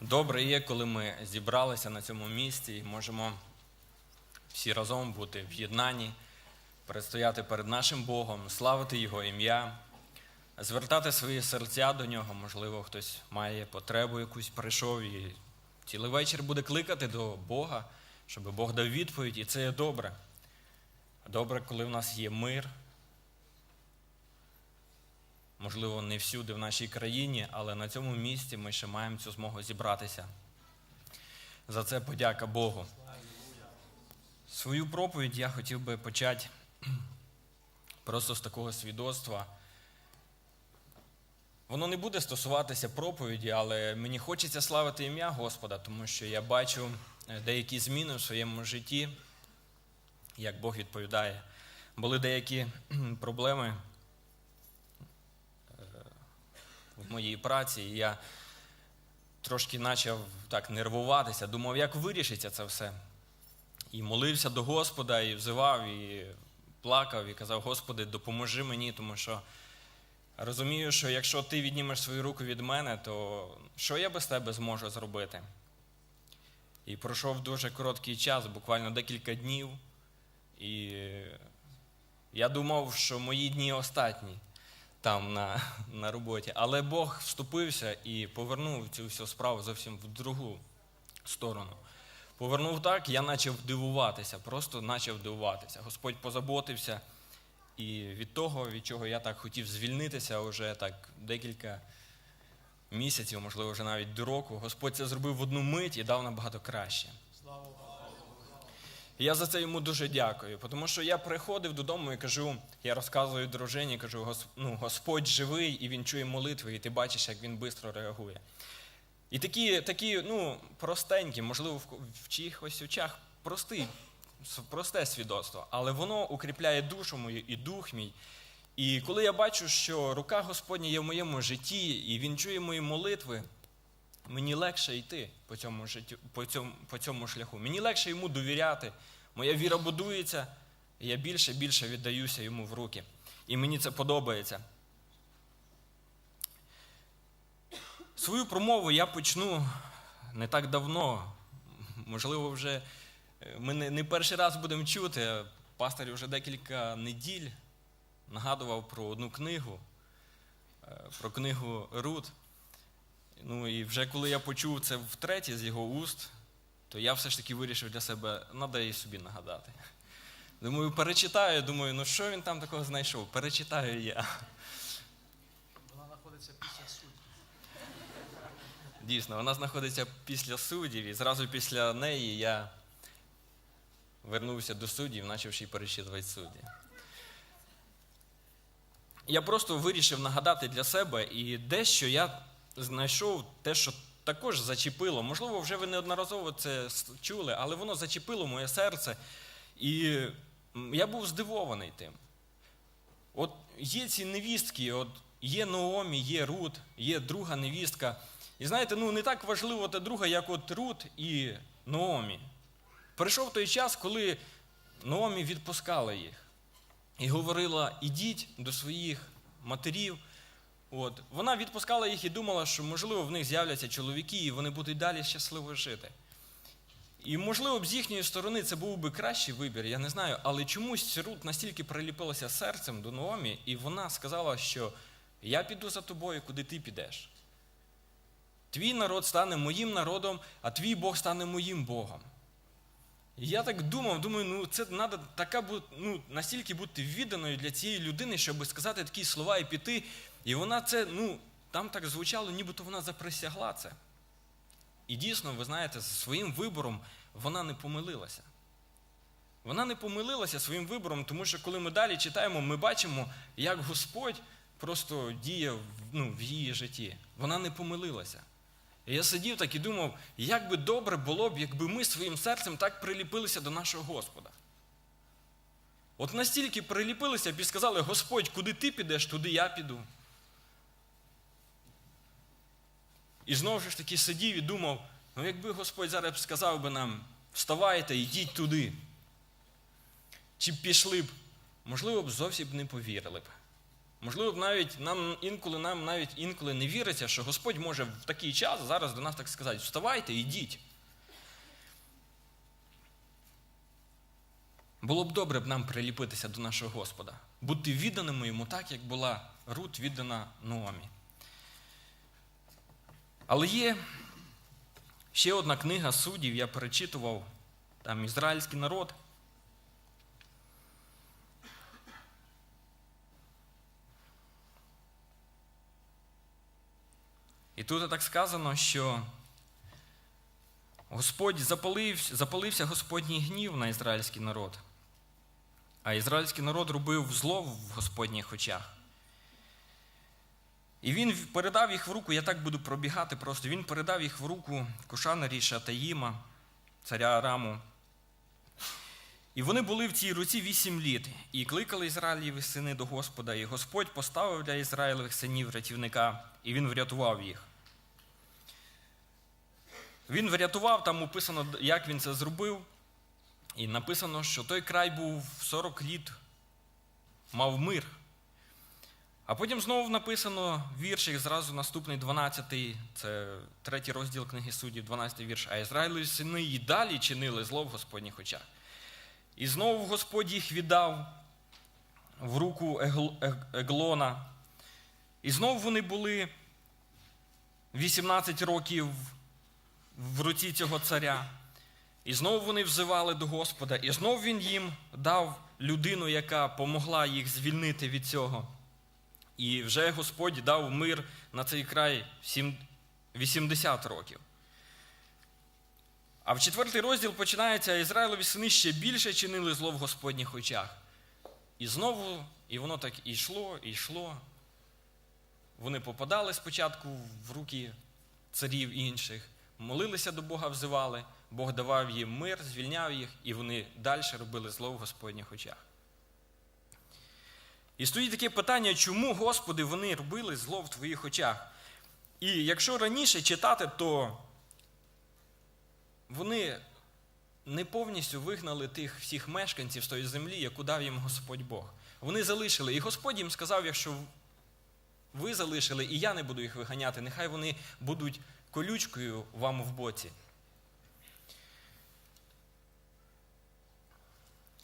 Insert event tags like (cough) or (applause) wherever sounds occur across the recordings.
Добре є, коли ми зібралися на цьому місці і можемо всі разом бути в єднанні, предстояти перед нашим Богом, славити Його ім'я, звертати свої серця до нього. Можливо, хтось має потребу якусь прийшов і цілий вечір буде кликати до Бога, щоб Бог дав відповідь, і це є добре. Добре, коли в нас є мир. Можливо, не всюди в нашій країні, але на цьому місці ми ще маємо цю змогу зібратися. За це подяка Богу. Свою проповідь я хотів би почати (clears throat) просто з такого свідоцтва. Воно не буде стосуватися проповіді, але мені хочеться славити ім'я Господа, тому що я бачу е, деякі зміни в своєму житті, як Бог відповідає. Були деякі (clears throat) проблеми е, в моїй праці, і я трошки почав так нервуватися, думав, як вирішиться це все. І молився до Господа, і взивав, і плакав, і казав, Господи, допоможи мені, тому що розумію, що якщо ти віднімеш свою руку від мене, то що я без тебе зможу зробити? І пройшов дуже короткий час, буквально декілька днів, і я думав, що мої дні остатні там на, (laughs) на роботі. Але Бог вступився і повернув цю всю справу зовсім в другу сторону. Повернув так, я почав дивуватися, просто почав дивуватися. Господь позаботився. І від того, від чого я так хотів звільнитися вже так декілька місяців, можливо, вже навіть до року, Господь це зробив в одну мить і дав набагато краще. Я за це йому дуже дякую, тому що я приходив додому і кажу, я розказую дружині, кажу, ну, Господь живий і він чує молитви, і ти бачиш, як він швидко реагує. І такі, такі ну, простенькі, можливо, в, в чиїхось очах простий, просте свідоцтво, але воно укріпляє душу мою і дух мій. І коли я бачу, що рука Господня є в моєму житті, і він чує мої молитви, мені легше йти по цьому, життю, по цьому, по цьому шляху. Мені легше йому довіряти. Моя віра будується, і я більше і більше віддаюся йому в руки. І мені це подобається. Свою промову я почну не так давно. Можливо, вже е, ми не, перший раз будемо чути. Пастор вже декілька неділь нагадував про одну книгу, е, про книгу Рут. Ну і вже коли я почув це втретє з його уст, то я все ж таки вирішив для себе, треба і собі нагадати. Думаю, перечитаю, думаю, ну що він там такого знайшов? Перечитаю я. Вона знаходиться після суду. Дійсно, вона знаходиться після суддів, і зразу після неї я вернувся до суддів, почавши перечитувати судді. Я просто вирішив нагадати для себе, і дещо я знайшов те, що також зачепило. Можливо, вже ви неодноразово це чули, але воно зачепило моє серце. І я був здивований тим. От є ці невістки, от є Наомі, є Рут, є друга невістка. І знаєте, ну не так важливо та друга, як от Рут і Наомі. Прийшов той час, коли Наомі відпускала їх і говорила: ідіть до своїх матерів. От. Вона відпускала їх і думала, що, можливо, в них з'являться чоловіки, і вони будуть далі щасливо жити. І, можливо, б з їхньої сторони це був би кращий вибір, я не знаю, але чомусь Рут настільки приліпилася серцем до Наомі, і вона сказала, що я піду за тобою, куди ти підеш. Твій народ стане моїм народом, а твій Бог стане моїм Богом. Я так думав, думаю, ну це треба така ну, настільки бути відданою для цієї людини, щоб сказати такі слова і піти. І вона це, ну, там так звучало, нібито вона заприсягла це. І дійсно, ви знаєте, зі своїм вибором вона не помилилася. Вона не помилилася своїм вибором, тому що коли ми далі читаємо, ми бачимо, як Господь просто діє ну, в її житті. Вона не помилилася. Я сидів так і думав, як би добре було б, якби ми своїм серцем так приліпилися до нашого Господа. От настільки приліпилися б і сказали, Господь, куди ти підеш, туди я піду. І знову ж таки сидів і думав, ну якби Господь зараз сказав би нам, вставайте, йдіть туди. Чи б пішли б, можливо б зовсім не повірили б. Можливо, навіть нам інколи нам навіть інколи не віриться, що Господь може в такий час зараз до нас так сказати: вставайте, ідіть. Було б добре б нам приліпитися до нашого Господа, бути відданими йому так, як була Рут віддана Ноамі. Але є ще одна книга суддів, я перечитував, там ізраїльський народ. І тут так сказано, що Господь запалився, запалився Господній гнів на ізраїльський народ. А ізраїльський народ робив зло в Господніх очах. І він передав їх в руку, я так буду пробігати просто. Він передав їх в руку Кушанарі Шатаїма, царя Араму. І вони були в цій руці вісім літ, і кликали Ізраїлєві сини до Господа, і Господь поставив для Ізраїлевих синів рятівника, і він врятував їх. Він врятував, там описано, як він це зробив. І написано, що той край був 40 літ, мав мир. А потім знову написано віршик, зразу наступний 12, це третій розділ книги суддів, 12-й вірш. А Ізраїлеві сини і далі чинили зло в Господніх очах. І знову Господь їх віддав в руку Еглона. І знову вони були 18 років в руці цього царя. І знову вони взивали до Господа, і знову він їм дав людину, яка помогла їх звільнити від цього. І вже Господь дав мир на цей край 80 років. А в четвертий розділ починається Ізраїлові сини ще більше чинили зло в Господніх очах. І знову, і воно так і йшло, і йшло. Вони попадали спочатку в руки царів інших, молилися до Бога, взивали, Бог давав їм мир, звільняв їх, і вони далі робили зло в Господніх очах. І стоїть таке питання, чому, Господи, вони робили зло в твоїх очах? І якщо раніше читати, то вони не повністю вигнали тих всіх мешканців з тої землі, яку дав їм Господь Бог. Вони залишили. І Господь їм сказав, якщо ви залишили, і я не буду їх виганяти, нехай вони будуть колючкою вам в боці.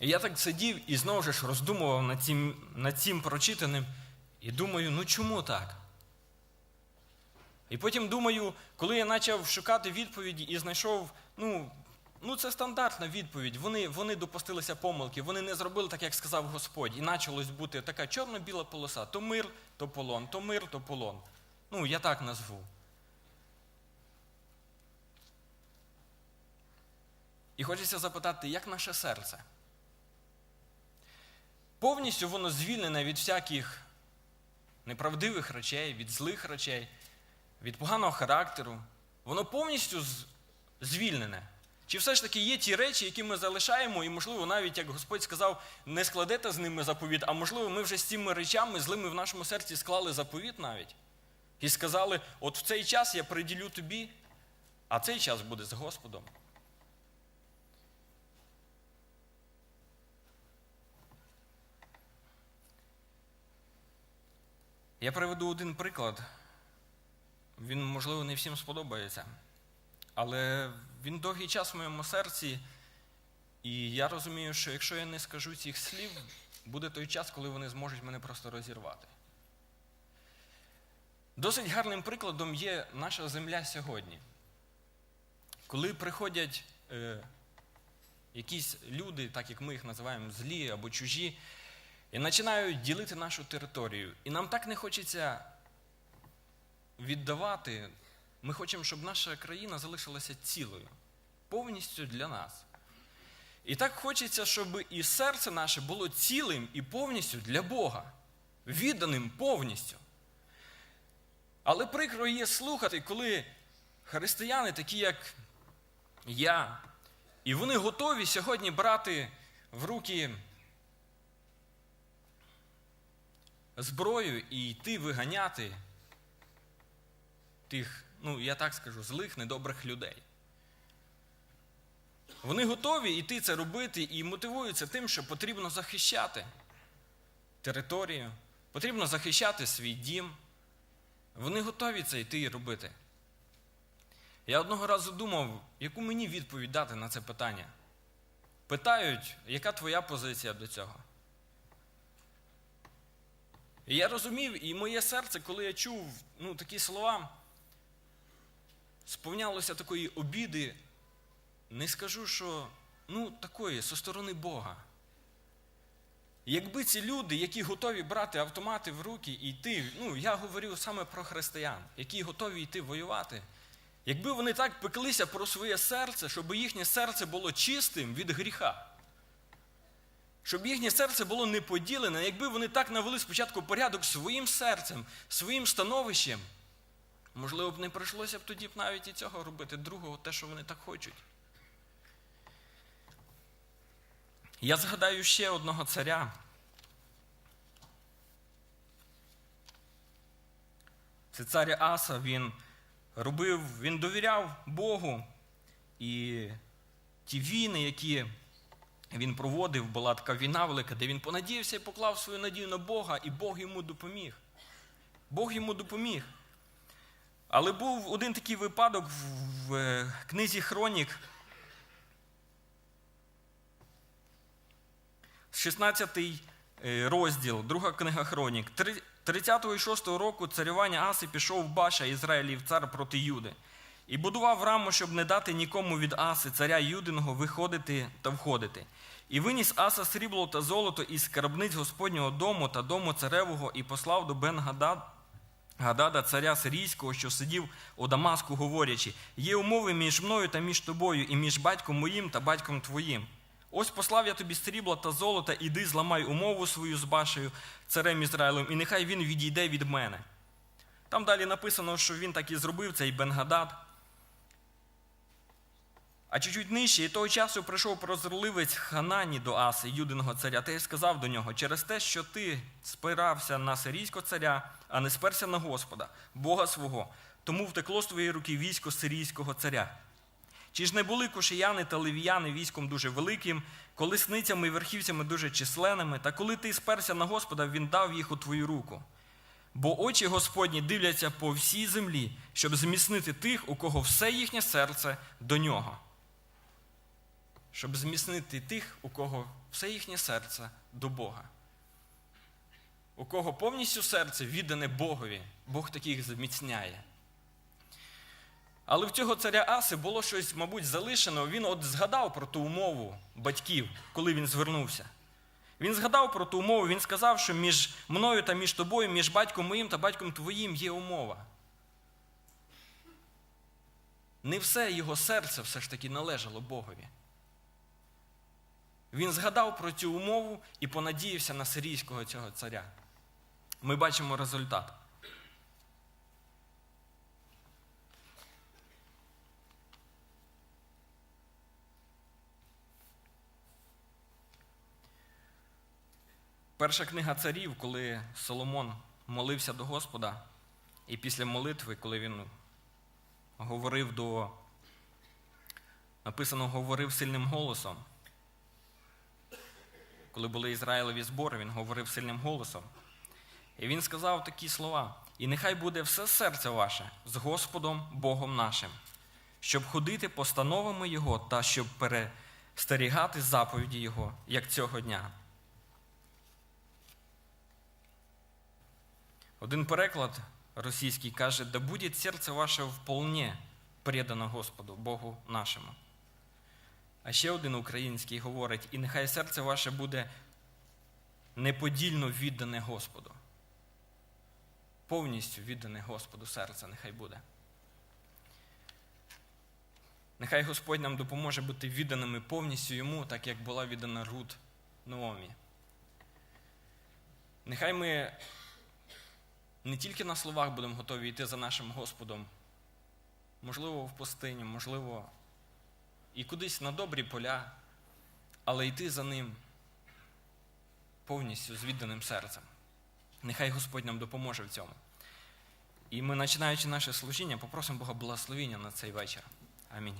І я так сидів і знову ж роздумував над цим, над цим прочитаним, і думаю, ну чому так? І потім думаю, коли я почав шукати відповіді і знайшов, ну, ну це стандартна відповідь. Вони, вони допустилися помилки, вони не зробили так, як сказав Господь. І почалось бути така чорно-біла полоса: то мир, то полон, то мир, то полон. Ну, я так назву. І хочеться запитати, як наше серце? Повністю воно звільнене від всяких неправдивих речей, від злих речей, від поганого характеру. Воно повністю звільнене. Чи все ж таки є ті речі, які ми залишаємо, і, можливо, навіть, як Господь сказав, не складете з ними заповіт, а можливо, ми вже з цими речами злими в нашому серці склали заповіт навіть. І сказали: от в цей час я приділю тобі, а цей час буде з Господом. Я приведу один приклад. Він, можливо, не всім сподобається. Але він довгий час в моєму серці, і я розумію, що якщо я не скажу цих слів, буде той час, коли вони зможуть мене просто розірвати. Досить гарним прикладом є наша земля сьогодні. Коли приходять е, якісь люди, так як ми їх називаємо злі або чужі, і починають ділити нашу територію. І нам так не хочеться віддавати. Ми хочемо, щоб наша країна залишилася цілою, повністю для нас. І так хочеться, щоб і серце наше було цілим і повністю для Бога, відданим повністю. Але прикро є слухати, коли християни, такі як я, і вони готові сьогодні брати в руки зброю і йти виганяти тих, ну я так скажу, злих, недобрих людей. Вони готові йти це робити і мотивуються тим, що потрібно захищати територію, Потрібно захищати свій дім. Вони готові це йти і робити. Я одного разу думав, яку мені відповідь дати на це питання. Питають, яка твоя позиція до цього? І я розумів, і моє серце, коли я чув ну, такі слова, сповнялося такої обіди, не скажу, що ну, такої, зі сторони Бога. Якби ці люди, які готові брати автомати в руки і йти, ну я говорю саме про християн, які готові йти воювати, якби вони так пеклися про своє серце, щоб їхнє серце було чистим від гріха, щоб їхнє серце було не поділене, якби вони так навели спочатку порядок своїм серцем, своїм становищем, можливо б не прийшлося б тоді б навіть і цього робити, другого, те, що вони так хочуть. Я згадаю ще одного царя. Це цар Аса, він робив, він довіряв Богу. І ті війни, які він проводив, була така війна велика, де він понадіявся і поклав свою надію на Бога, і Бог йому допоміг. Бог йому допоміг. Але був один такий випадок в, е, книзі Хронік, 16 е, розділ, друга книга Хронік. 30-го і 6-го року царювання Аси пішов Баша, Ізраїлів цар проти Юди. І будував раму, щоб не дати нікому від Аси, царя Юдиного, виходити та входити. І виніс Аса срібло та золото із скарбниць Господнього дому та дому царевого, і послав до бен Гадада, царя сирійського, що сидів у Дамаску, говорячи: є умови між мною та між тобою, і між батьком моїм та батьком твоїм. Ось послав я тобі срібла та золота, іди зламай умову свою з Башею, царем Ізраїлем, і нехай він відійде від мене. Там далі написано, що він так і зробив цей Бенгадад. А чуть-чуть нижче, і того часу прийшов прозорливець Ханані до Аси, юдиного царя, та й сказав до нього: через те, що ти спирався на сирійського царя, а не сперся на Господа, Бога свого, тому втекло з твоєї руки військо сирійського царя. Чи ж не були кошияни та левіяни військом дуже великим, колесницями і верхівцями дуже численними, та коли ти сперся на Господа, він дав їх у твою руку. Бо очі Господні дивляться по всій землі, щоб зміцнити тих, у кого все їхнє серце до нього. Щоб зміцнити тих, у кого все їхнє серце до Бога. У кого повністю серце віддане Богові, Бог таких зміцняє. Але в цього царя Аси було щось, мабуть, залишено. Він от згадав про ту умову батьків, коли він звернувся. Він згадав про ту умову, він сказав, що між мною та між тобою, між батьком моїм та батьком твоїм є умова. Не все його серце все ж таки належало Богові. Він згадав про цю умову і понадіявся на сирійського цього царя. Ми бачимо результат. Перша книга царів, коли Соломон молився до Господа, і після молитви, коли він говорив до, написано, говорив сильним голосом. Коли були Ізраїлеві збори, він говорив сильним голосом. І він сказав такі слова: І нехай буде все серце ваше з Господом Богом нашим, щоб ходити постановами Його та щоб перестерігати заповіді Його, як цього дня. Один переклад російський каже, да буде серце ваше вполне предано Господу, Богу нашому. А ще один український говорить, і нехай серце ваше буде неподільно віддане Господу. Повністю віддане Господу серце нехай буде. Нехай Господь нам допоможе бути відданими повністю Йому, так як була віддана Рут Наомі. Нехай ми не тільки на словах будемо готові йти за нашим Господом, можливо, в пустині, можливо, і кудись на добрі поля, але йти за ним повністю з відданим серцем. Нехай Господь нам допоможе в цьому. І ми, починаючи наше служіння, попросимо Бога благословення на цей вечір. Амінь.